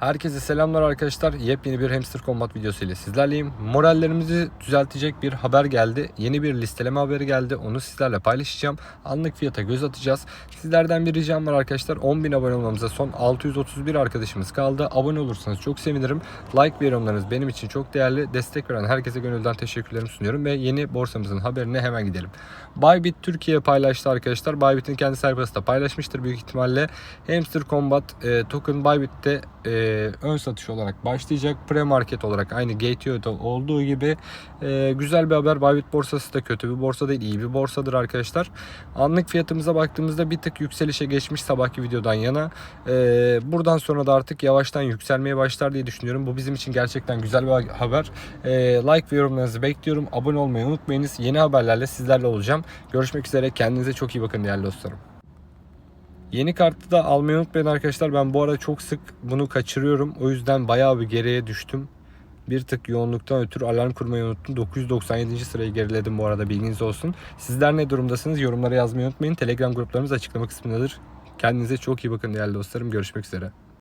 Herkese selamlar arkadaşlar. Yepyeni bir Hamster Combat videosu ile sizlerleyim. Morallerimizi düzeltecek bir haber geldi. Yeni bir listeleme haberi geldi. Onu sizlerle paylaşacağım. Anlık fiyata göz atacağız. Sizlerden bir ricam var arkadaşlar. 10.000 abone olmamıza son 631 arkadaşımız kaldı. Abone olursanız çok sevinirim. Like ve yorumlarınız benim için çok değerli. Destek veren herkese gönülden teşekkürlerimi sunuyorum. Ve yeni borsamızın haberine hemen gidelim. Bybit Türkiye paylaştı arkadaşlar. Bybit'in kendi sayfası da paylaşmıştır büyük ihtimalle. Hamster Combat e, token Bybit'te e, ön satış olarak başlayacak. Pre-market olarak aynı Gateo'da olduğu gibi e, güzel bir haber. Bybit borsası da kötü bir borsa değil. iyi bir borsadır arkadaşlar. Anlık fiyatımıza baktığımızda bir tık yükselişe geçmiş sabahki videodan yana. E, buradan sonra da artık yavaştan yükselmeye başlar diye düşünüyorum. Bu bizim için gerçekten güzel bir haber. E, like ve yorumlarınızı bekliyorum. Abone olmayı unutmayınız. Yeni haberlerle sizlerle olacağım. Görüşmek üzere. Kendinize çok iyi bakın değerli dostlarım. Yeni kartı da almayı unutmayın arkadaşlar. Ben bu arada çok sık bunu kaçırıyorum. O yüzden bayağı bir geriye düştüm. Bir tık yoğunluktan ötürü alarm kurmayı unuttum. 997. sırayı geriledim bu arada bilginiz olsun. Sizler ne durumdasınız? Yorumlara yazmayı unutmayın. Telegram gruplarımız açıklama kısmındadır. Kendinize çok iyi bakın değerli dostlarım. Görüşmek üzere.